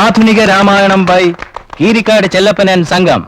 ആധുനിക രാമായണം ബൈ കീരിക്കാട് ചെല്ലപ്പനൻ സംഘം.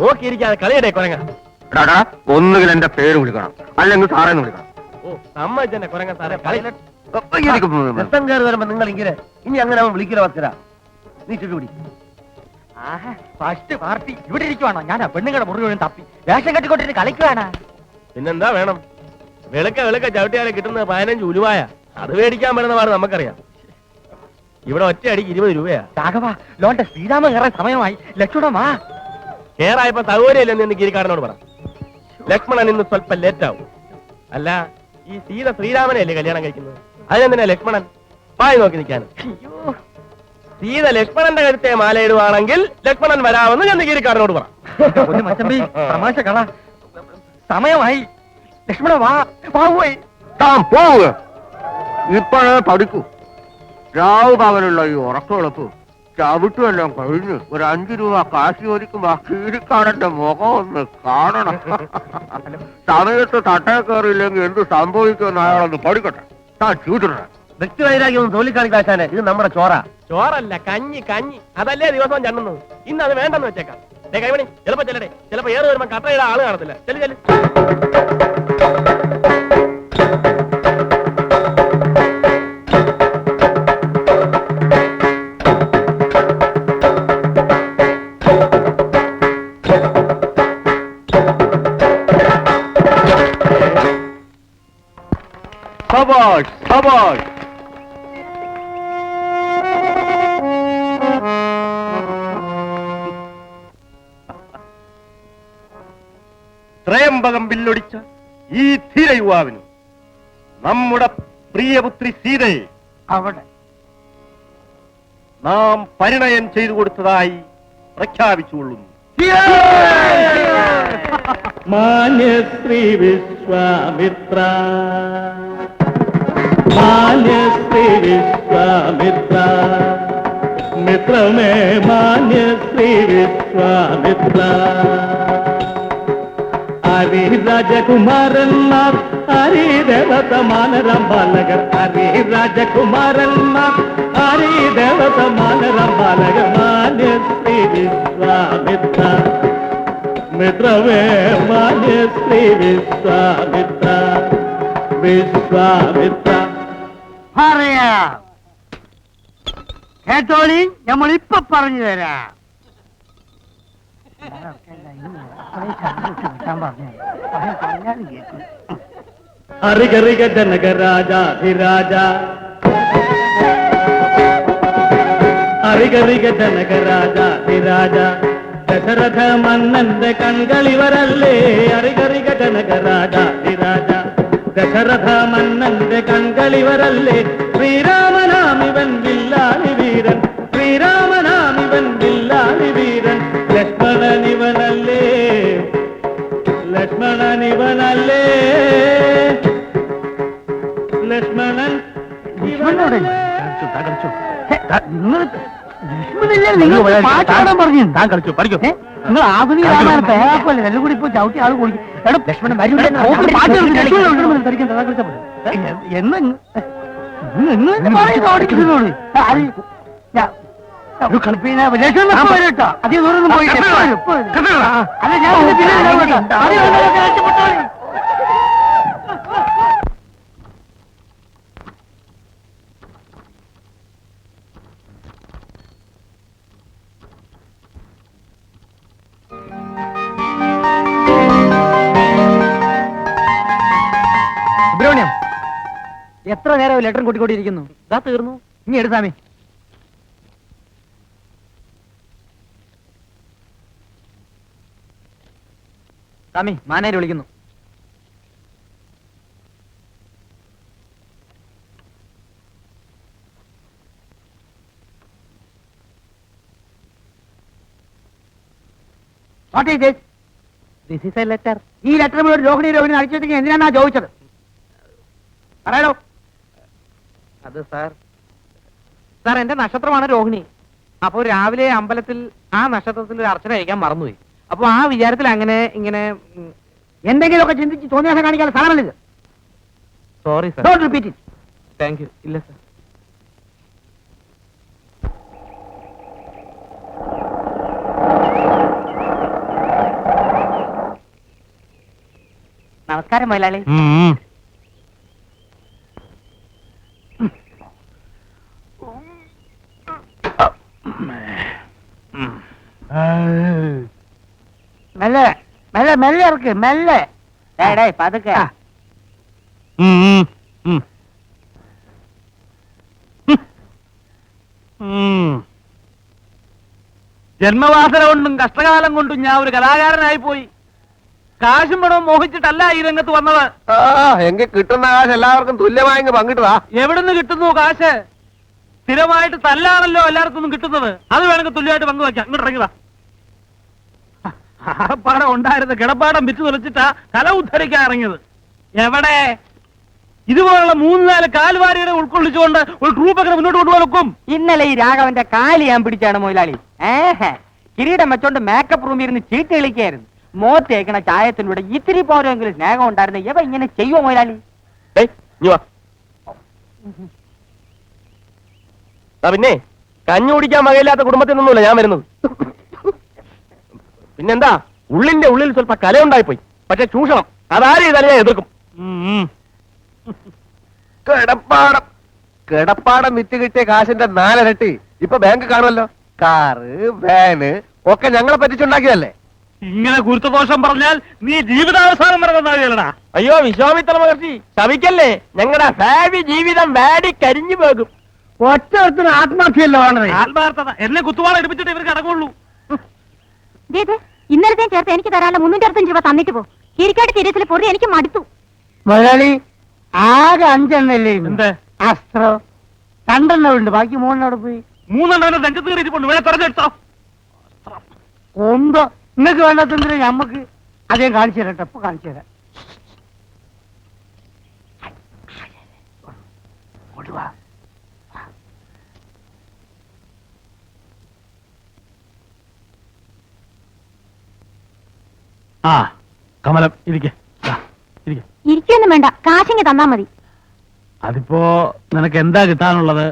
നോക്കിയിരിക്കാതെ കളിയടേ കൊരങ്ങ. എടാടാ ഒന്നുകിൽ എന്റെ പേര് വിളിക്കണം. അല്ലെങ്കിൽ സാറേന്ന് വിളിക്കണം. ഓ സമ്മതിച്ചെന്നെ കൊരങ്ങ സാറേ. കളി രക്തം കയറി വരുമ്പോ നിങ്ങൾ ഇങ്ങനെ ഇനി അങ്ങനെ അവൻ വിളിക്കില്ല വസ്കര നീ ചുറ്റുപിടി ഫസ്റ്റ് പാർട്ടി ഇവിടെ ഇരിക്കുവാണോ? ഞാൻ പെണ്ണുങ്ങളുടെ മുറി മുഴുവൻ തപ്പി. വേഷം കെട്ടിക്കൊണ്ടിട്ട് കളിക്കുവാണ്? പിന്നെന്താ വേണം? വെളുക്ക വെളുക്ക ചവിട്ടിയാലെ കിട്ടുന്നത് പതിനഞ്ച് ഉലുവായ. അത് മേടിക്കാൻ പറ്റുന്ന പാട് നമുക്കറിയാം. ഇവിടെ ഒറ്റയടിക്ക് ഇരുപത് രൂപയാ. രാഘവ ലോന്റെ ശ്രീരാമ കയറാൻ സമയമായി. ലക്ഷ്മണമാ കേറായപ്പോ സൗകര്യമില്ലെന്ന് എന്ന് ഗിരിക്കാരനോട് പറ. ലക്ഷ്മണൻ ഇന്ന് സ്വല്പം ലേറ്റ് ആവും. അല്ല ഈ സീത ശ്രീരാമനെയല്ലേ കല്യാണം കഴിക്കുന്നത്? അതിനെന്തിനാ ലക്ഷ്മണൻ പായി നോക്കി നിൽക്കാൻ സീത ലക്ഷ്മണന്റെ കഴുത്തെ മാലയിടുവാണെങ്കിൽ ലക്ഷ്മണൻ വരാമെന്ന് ഞാൻ ഗിരിക്കാരനോട് പറ. തമാശ കള. സമയമായി. ലക്ഷ്മണ വാ വാ പോയി. താൻ പോവുക. ഇപ്പോഴേ പഠിക്കൂ. രാവ് പകലുള്ള ഈ ഉറക്കമെളുപ്പ് ചവിട്ടുമെല്ലാം കഴിഞ്ഞു ഒരു അഞ്ചു രൂപ കാശി ചോദിക്കുമ്പോ ആ കീരിക്കാരന്റെ മുഖം ഒന്ന് കാണണം. സമയത്ത് തട്ടേ കയറിയില്ലെങ്കിൽ എന്ത് സംഭവിക്കുമെന്ന് അയാളൊന്ന് പഠിക്കട്ടെ. താൻ ചൂട്ടിടണം വ്യക്തി വൈരാഗ്യം തോലിക്കാണിക്കാശാനെ ഇത് നമ്മുടെ ചോറ. ചോറല്ല കഞ്ഞി കഞ്ഞി. അതല്ലേ ദിവസവും ചണ്ണുന്നത്. ഇന്ന് അത് വേണ്ടെന്ന് വെച്ചേക്കാം. കൈമണി ചിലപ്പോ ചെല്ലടേ. ചിലപ്പോ ഏറെ വരുമ്പോ കട്ടയുടെ ആൾ കാണത്തില്ല. ചെല്ലു ചെല്ലു. സബാഷ് സബാഷ് ത്രയംബകം ബില്ലൊടിച്ച ഈ ധീര യുവാവിന് നമ്മുടെ പ്രിയപുത്രി സീതയെ അവിടെ. നാം പരിണയം ചെയ്തു കൊടുത്തതായി പ്രഖ്യാപിച്ചുകൊള്ളുന്നു. മാന്യശ്രീ വിശ്വാമിത്ര. మాన్యశ్రీ విశ్వామిత్ర. మిత్రమే మాన్యశ్రీ విశ్వామిత్ర. హరి రాజకుమారన్నార్ హరి దేవత మానరాం హరి రాజకుమారన్నార్ హరి దేవత మానరాం మాన్యశ్రీ విశ్వామిత్ర. మిత్రమే మాన్యశ్రీ విశ్వామిత్ర. విశ్వామిత్ర. പറയാം. കേട്ടോളി നമ്മൾ ഇപ്പൊ പറഞ്ഞു തരാം. ഹരികറിക ജനക രാജാധിരാജ അരികറിക ജനക രാജാതിരാജ ദശരഥ മന്നന്റെ കൺകളിവരല്ലേ അരികറിക ജനക രാജാതിരാജ ദശരഥ മന്നന്റെ കൺകളിവരല്ലേ? ശ്രീരാമനാമിവൻ വില്ലാളി വീരൻ. ശ്രീരാമനാമിവൻ വില്ലാളി വീരൻ. ലക്ഷ്മണനിവനല്ലേ? ലക്ഷ്മണനിവനല്ലേ? ലക്ഷ്മണൻ? നിങ്ങൾ ആധുനിക രാമായണം പേരാക്കല്ലേ എല്ലാം കൂടി ചവിട്ടി ആൾ കുടിക്കും എടാ ലക്ഷ്മണൻ വരൂല പാട്ട് കേൾക്ക്. ലക്ഷ്മണൻ ലക്ഷ്മണൻ എത്ര നേരം ലെറ്റർ കൂട്ടിക്കൊണ്ടിരിക്കുന്നു? ഇതാ തീർന്നു. ഇനി എടുത്താമേ സ്വാമി. മാനേര് വിളിക്കുന്നു. Is this is a letter. ഈ ലെറ്റർ ഒരു രോഹിണി രോഹിണി അടിച്ചിട്ട് എന്തിനാണ് ചോദിച്ചത്? പറയണോ അത് സാർ. സാർ എന്റെ നക്ഷത്രമാണ് രോഹിണി. അപ്പോൾ രാവിലെ അമ്പലത്തിൽ ആ നക്ഷത്രത്തിൽ ഒരു അർച്ചന കഴിക്കാൻ മറന്നുപോയി. അപ്പൊ ആ വിചാരത്തിൽ അങ്ങനെ ഇങ്ങനെ എന്തെങ്കിലുമൊക്കെ ചിന്തിച്ച് തോന്നിയാസം കാണിക്കാൻ സ്ഥലമല്ലിത് sorry sir don't repeat it thank you ഇല്ല സാർ നമസ്കാരം മൊയിലാളി മെല്ലെ മെല്ലെ മെല്ലെ ഇറക്ക് മെല്ലെ. ഡേ പതുക്കെ. ജന്മവാസന കൊണ്ടും കഷ്ടകാലം കൊണ്ടും ഞാൻ ഒരു കലാകാരനായി പോയി. കാശും പണവും മോഹിച്ചിട്ടല്ല ഈ രംഗത്ത് വന്നത്. ആ എങ്കിൽ കിട്ടുന്ന കാശ് എല്ലാവർക്കും തുല്യമായി പങ്കിട്ടതാ. എവിടുന്ന് കിട്ടുന്നു കാശ്? സ്ഥിരമായിട്ട് തല്ലാണല്ലോ എല്ലാവർക്കും കിട്ടുന്നത്. അത് വേണമെങ്കിൽ തുല്യമായിട്ട് പങ്കുവയ്ക്കാം. ഇങ്ങോട്ട് ഇറങ്ങിതാ ആപ്പാടം ഉണ്ടായിരുന്ന കിടപ്പാടം വിറ്റ് തുലച്ചിട്ടാ തല ഉദ്ധരിക്കാൻ ഇറങ്ങിയത്. എവിടെ? ഇതുപോലുള്ള മൂന്ന് നാല് കാൽവാരികളെ ഉൾക്കൊള്ളിച്ചുകൊണ്ട് ഒരു ട്രൂപ്പ് അങ്ങനെ മുന്നോട്ട് കൊണ്ടുപോകും ഇന്നലെ ഈ രാഘവന്റെ കാലി ഞാൻ പിടിച്ചാണ് മൊയിലാളി. ഏഹ്. കിരീടം വെച്ചോണ്ട് മേക്കപ്പ് റൂമിൽ ഇരുന്ന് ചീട്ട് കളിക്കായിരുന്നു. മോത്തേക്കണ ചായത്തിലൂടെ ഇത്തിരി പോരെങ്കിലും സ്നേഹം ഉണ്ടായിരുന്നു. ഇവ ഇങ്ങനെ ചെയ്യുമോ. ആ പിന്നെ കഞ്ഞു കുടിക്കാൻ വകയില്ലാത്ത കുടുംബത്തിൽ നിന്നുമില്ല ഞാൻ വരുന്നത്. പിന്നെന്താ? ഉള്ളിന്റെ ഉള്ളിൽ സ്വല്പ കലയുണ്ടായിപ്പോയി. പക്ഷെ ചൂഷണം അതാരും ചെയ്താലും ഞാൻ എതിർക്കും. കിടപ്പാടം. കിടപ്പാടം വിറ്റ് കിട്ടിയ കാശിന്റെ നാലരട്ടി ഇപ്പൊ ബാങ്ക് കാണുമല്ലോ. കാറ് വാന് ഒക്കെ ഞങ്ങളെ പറ്റിച്ചുണ്ടാക്കിയതല്ലേ? ഇങ്ങനെ ഗുരുത്വദോഷം പറഞ്ഞാൽ നീ ജീവിതാവസാനം വരെ അയ്യോ വിശ്വാമിത്ര മഹർഷി ശവിക്കല്ലേ? ഞങ്ങളുടെ ഭാവി ജീവിതം വാടി കരിഞ്ഞു പോകും. ഒറ്റ ആത്മഹത്യയല്ലോ ആത്മാർത്ഥത. എന്നെ കുത്തുവാള എടുപ്പിച്ചിട്ട് ഇവർക്ക് അടങ്ങുള്ളൂ. ഇത് ഇന്നലത്തെ ചേർത്ത് എനിക്ക് തരാനുള്ള മുന്നൂറ്റി അറുപത്തഞ്ച് രൂപ തന്നിട്ട് പോ. ഇരിക്കാട്ട് സീരിയസിൽ പൊറി എനിക്ക് മടുത്തു. മുതലാളി ആകെ അഞ്ചെണ്ണല്ലേ എന്ത്? അസ്ത്രം. രണ്ടെണ്ണം ഉണ്ട്. ബാക്കി മൂന്നെണ്ണം പോയി. മൂന്നെണ്ണം രംഗത്ത് കയറിയിട്ടുണ്ട് വേണേ തെരഞ്ഞെടുത്തോ ഒന്തോ നിങ്ങൾക്ക് വേണ്ടാത്തതിന് ഞമ്മക്ക്. അതേ കാണിച്ചു തരാം ട്ടോ, ഇപ്പൊ കാണിച്ചു തരാം ഇങ്ങോട്ട് വാ. ആ കമലം ഇരിക്കെ. ഇരിക്കെ. ഇരിക്കൊന്നും വേണ്ട. കാശിങ്ങ് തന്നാ മതി. അതിപ്പോ നിനക്ക് എന്താ കിട്ടാനുള്ളത്?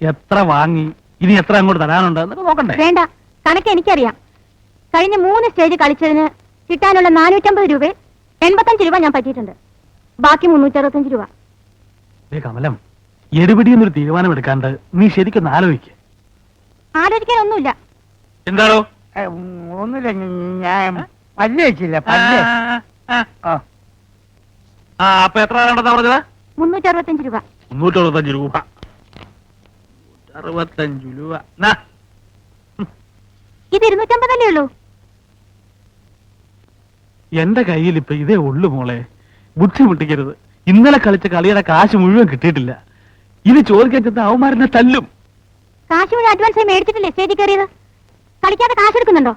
എത്ര വാങ്ങി? ഇനി എത്ര അങ്ങോട്ട് തരാനുണ്ട്? എന്നൊക്കെ നോക്കണ്ടേ? വേണ്ട. കണക്ക് എനിക്കറിയാം. കഴിഞ്ഞ മൂന്ന് സ്റ്റേജ് കളിച്ചതിന് കിട്ടാനുള്ള നാനൂറ്റമ്പത് രൂപ എൺപത്തഞ്ച് രൂപ ഞാൻ പറ്റിയിട്ടുണ്ട്. ബാക്കി മുന്നൂറ്റി അറുപത്തഞ്ച് രൂപ. ഏ കമലം എടുപിടിയെന്നൊരു തീരുമാനം എടുക്കാണ്ട് നീ ശരിക്കൊന്ന് ആലോചിക്ക. ആലോചിക്കാനൊന്നുമില്ല. എന്താണോ? ഒന്നുമില്ല. ഞാൻ പല്ല്? വെച്ചില്ല പല്ല് ആ. ആ അപ്പൊ എത്ര വേണ്ടെന്നാ പറഞ്ഞത്? മുന്നൂറ്റി രൂപ. മുന്നൂറ്റി അറുപത്തഞ്ച് രൂപ. അറുപത്തഞ്ച് രൂപ. നാ, ഇത് ഇരുന്നൂറ്റമ്പതല്ലേ ഉള്ളൂ? എന്റെ കയ്യിൽ ഇപ്പൊ ഇതേ ഉള്ളു മോളെ. ബുദ്ധിമുട്ടിക്കരുത്. ഇന്നലെ കളിച്ച കളിയുടെ കാശ് മുഴുവൻ കിട്ടിയിട്ടില്ല. ഇത് ചോദിക്കാൻ ചെന്ന് അവന്മാരെന്നെ തല്ലും. കാശ് മുഴുവൻ അഡ്വാൻസ് ആയി മേടിച്ചിട്ടില്ലേ സ്റ്റേജിൽ കയറിയത്? കളിക്കാതെ കാശ് എടുക്കുന്നുണ്ടോ?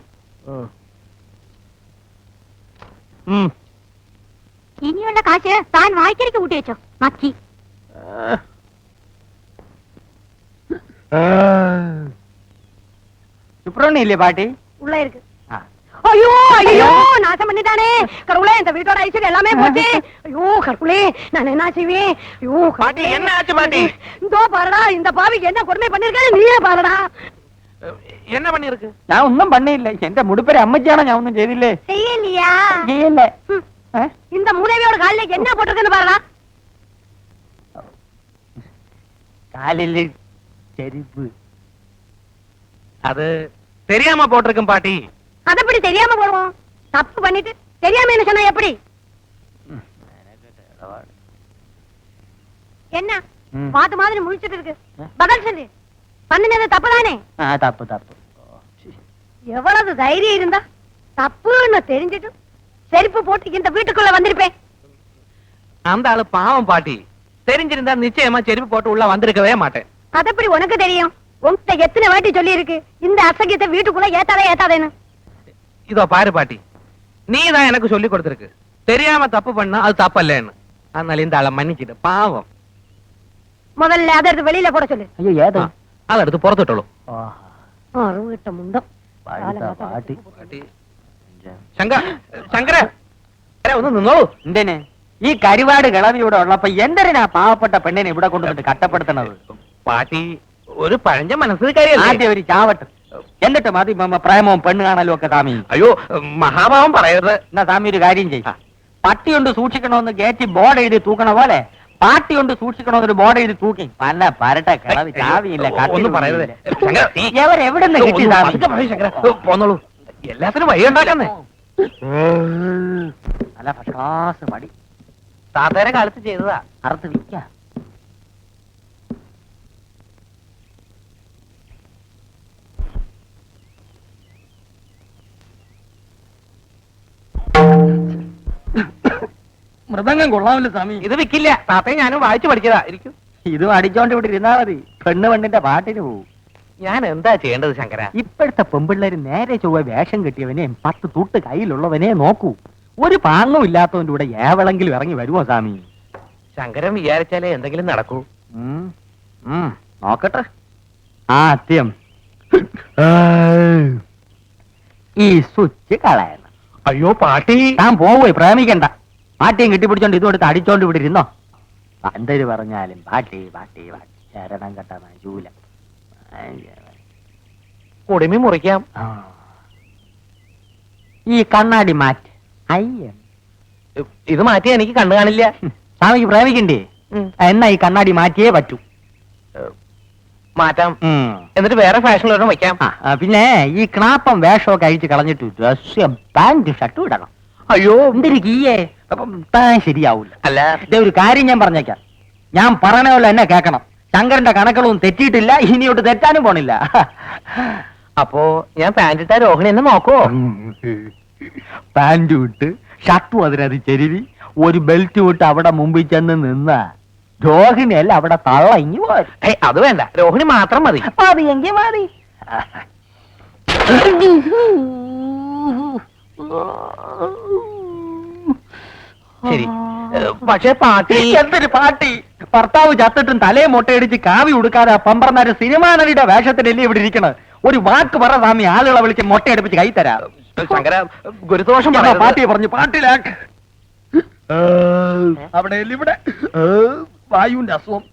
ഇനിയുള്ള കാശ് താൻ വായിക്കരിക്ക് കൂട്ടി വെച്ചോ മക്കി சுப்பிரமணியம் இல்லையா பாட்டி உள்ள இருக்கு ஐயோ ஐயோ நாசம் பண்ணிட்டானே கடவுளே இந்த வீட்டோட ஐஸ்வர்யம் எல்லாமே போச்சு ஐயோ கடவுளே நான் என்ன செய்வேன் ஐயோ பாட்டி, என்ன ஆச்சு பாட்டி? இதோ பாருடா இந்த பாவிக்கு என்ன கொடுமை பண்ணிருக்காரு நீயே பாருடா என்ன பண்ணிருக்கு நான் ஒன்னும் பண்ணில்ல எந்த முடுப்பேரை அம்மச்சியான நான் ஒன்னும் செய்தில்லே. செய்யலையா? செய்யல. இந்த மூலவியோட காலில் என்ன போட்டிருக்குன்னு பாருடா. காலில் செரிப்பு அது தெரியாம போட்டிருக்கும் பாட்டி. அது எப்படி தெரியாம போடுவோம்? தப்பு பண்ணிட்டு தெரியாம என்ன சொன்னா எப்படி? என்ன? பாத்து மாதிரி முழிச்சிட்டு இருக்கு. பதில் சொல்லு. பண்ணினது தப்புதானே? தப்பு தப்பு. எவ்வளவு தைரியம் இருந்தா தப்புன்னு தெரிஞ்சிட்டு செருப்பு போட்டு இந்த வீட்டுக்குள்ள வந்திருப்பேன். அந்த ஆளு பாவம் பாட்டி. தெரிஞ்சிருந்தா நிச்சயமா செருப்பு போட்டு உள்ள வந்திருக்கவே மாட்டேன். அது உனக்கு தெரியும்? உங்ககிட்ட எத்தனை வாட்டி சொல்லி இருக்கு இந்த அசகியத்தை வீட்டுக்குள்ள ஏத்தாதே ஏத்தாதேன்னு. இதோ பாரு பாட்டி. நீ தான் எனக்கு சொல்லி கொடுத்துருக்கு. தெரியாம தப்பு பண்ணா அது தப்பல்லன்னு. அதனால இந்த ஆளை மன்னிச்சிட்டு பாவம். முதல்ல அதை எடுத்து வெளியில போட சொல்லு. ஐயோ ஏதோ. അതെടുത്ത് പുറത്തിട്ടുള്ളൂ അറിവിട്ട മുണ്ടം. പാട്ടി. പാട്ടി. ശങ്ക ശങ്കര ഏ, ഒന്ന് നിന്നോളൂ. എന്തിന്? ഈ കരിവാട് കിളവി ഇവിടെ ഉള്ളപ്പോ എന്തിനാ പാവപ്പെട്ട പെണ്ണിനെ ഇവിടെ കൊണ്ടുവന്നിട്ട് കട്ടപ്പെടുത്തണത് പാട്ടി ഒരു പഴഞ്ച മനസ്സിൽ കാര്യല്ലേ ആദ്യം ഒരു ചാവട്ട്. എന്നിട്ട് മതി പ്രേമവും പെണ്ണ് കാണലും ഒക്കെ സ്വാമി. അയ്യോ മഹാഭാവം പറയരുത്. എന്നാ സ്വാമി ഒരു കാര്യം ചെയ്യും. പട്ടി കൊണ്ട് സൂക്ഷിക്കണമെന്ന് ഗേറ്റ് ബോർഡ് എഴുതി തൂക്കണ പോലെ പാട്ടി കൊണ്ട് സൂക്ഷിക്കണമെന്നൊരു ബോർഡ് എഴുതി തൂക്കി. പല പരട്ട കിളവി ചാവിയില്ല കിട്ടി പോന്നോളൂ. എല്ലാത്തിനും വഴി ഉണ്ടാക്കുന്നേ. നല്ല ഫസ്റ്റ് മടി. താത്തേരെ കാലത്ത് ചെയ്തതാ. അറുത്ത് വിൽക്കാം. മൃദംഗം കൊള്ളാമല്ലോ സ്വാമി. ഇത് വിക്കില്ല. താത്തയെ ഞാനും വായിച്ചു പഠിച്ചതാ. ഇരിക്കും. ഇത് അടിച്ചോണ്ട് ഇവിടെ ഇരുന്നാ മതി. പെണ്ണ് പെണ്ണിന്റെ പാട്ടിന് പോവും. ഞാൻ എന്താ ചെയ്യേണ്ടത് ശങ്കര? ഇപ്പോഴത്തെ പെമ്പിള്ളേര് നേരെ ചൊവ്വ വേഷം കെട്ടിയവനെ പത്ത് തൂട്ട് കയ്യിലുള്ളവനെ നോക്കൂ. ഒരു പാങ്ങും ഇല്ലാത്തവന്റെ കൂടെ ഏവളെങ്കിലും ഇറങ്ങി വരുമോ സ്വാമി? ശങ്കരൻ വിചാരിച്ചാലേ എന്തെങ്കിലും നടക്കൂ. ഉം. ഉം. നോക്കട്ടെ. ആദ്യം ഈ സ്വിച്ച് കളയണം. അയ്യോ പാട്ടി. ഞാൻ പോവേ പ്രേമിക്കണ്ട. പാട്ടിയും കെട്ടിപ്പിടിച്ചോണ്ട് ഇതുകൊണ്ട് അടിച്ചോണ്ട് ഇവിടെ ഇരുന്നോ? എന്തൊരു പറഞ്ഞാലും പാട്ടി പാട്ടി പാട്ടി. ശരണം കെട്ട മജൂല കുടുമി മുറിക്കാം. ഈ കണ്ണാടി മാറ്റി. അയ്യ ഇത് മാറ്റിയാ എനിക്ക് കണ്ണു കാണില്ല. സ്വാമിക്ക് പ്രേമിക്കണ്ടേ. എന്നാ ഈ കണ്ണാടി മാറ്റിയേ പറ്റൂ. മാറ്റാം. എന്നിട്ട് വേറെ ഫാഷനിലൊരെണ്ണം വെക്കാം. ആ, ആ, പിന്നെ ഈ ക്ലാപ്പം വേഷമൊക്കെ അഴിച്ച് കളഞ്ഞിട്ട് ഡ്രസ് പാന്റ് ഷർട്ടും ഇടണം. അയ്യോ. എന്തൊരു കീയേ? അപ്പം താൻ ശരിയാവൂല. അല്ല. ഇതേ ഒരു കാര്യം ഞാൻ പറഞ്ഞേക്കാം. ഞാൻ പറയണ പോലെ എന്നെ കേൾക്കണം. ശങ്കരന്റെ കണക്കുകളൊന്നും തെറ്റിയിട്ടില്ല ഇനിയോട്ട് തെറ്റാനും പോണില്ല. അപ്പോ ഞാൻ പാന്റിട്ട ഇട്ട രോഹിണി എന്നെ നോക്കോ പാന്റ് വിട്ട് ഷർട്ടും അതിനത് ചെരുവി ഒരു ബെൽറ്റ് ഇട്ട് അവിടെ മുമ്പിൽ ചെന്ന് നിന്ന. രോഹിണിയല്ല അവിടെ തള്ള ഇങ്ങി പോരും ഏയ് അത് വേണ്ട. രോഹിണി മാത്രം മതി. മതി എങ്കിൽ മതി. ശരി. പക്ഷെ പാട്ടി എന്തൊരു പാട്ടി? ഭർത്താവ് ചത്തിട്ടും തലയെ മുട്ടയടിച്ച് കാവി ഉടുക്കാതെ പമ്പറന്നാര് സിനിമാ നടിയുടെ വേഷത്തിലല്ലേ ഇവിടെ ഇരിക്കണത്? ഒരു വാക്ക് പറ സ്വാമി ആളുകളെ വിളിച്ച് മുട്ടയടിപ്പിച്ച് കൈ തരാം. ശങ്കര ഗുരുദോഷം പറഞ്ഞ പാട്ടി പാട്ടിയെ പറഞ്ഞു? പാട്ടിലാക്ക് അവിടെ ഇവിടെ? വായുവിന്റെ അസുഖം.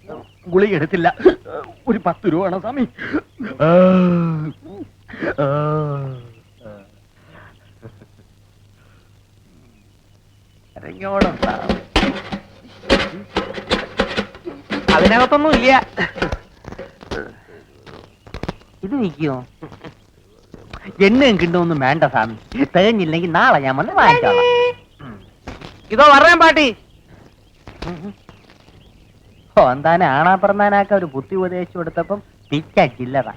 ഗുളിക എടുത്തില്ല. ഒരു പത്ത് രൂപ വേണം സ്വാമി. സ്വാമി. അതിനകത്തൊന്നും ഇല്ല. ഇത് നിൽക്കുമോ എണ്ണയും കിണ്ടൊന്നും വേണ്ട സ്വാമി. തികഞ്ഞില്ലെങ്കിൽ നാളെ ഞാൻ വന്ന് വാങ്ങിച്ചോളാം. ഇതോ പറയാൻ പാട്ടി. ഓ എന്താനെ ആണാ പറഞ്ഞാനാക്ക ഒരു ബുദ്ധി ഉപദേശിച്ചു കൊടുത്തപ്പം പിച്ച ചില്ലറ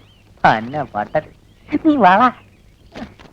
തന്നെ നീ വള.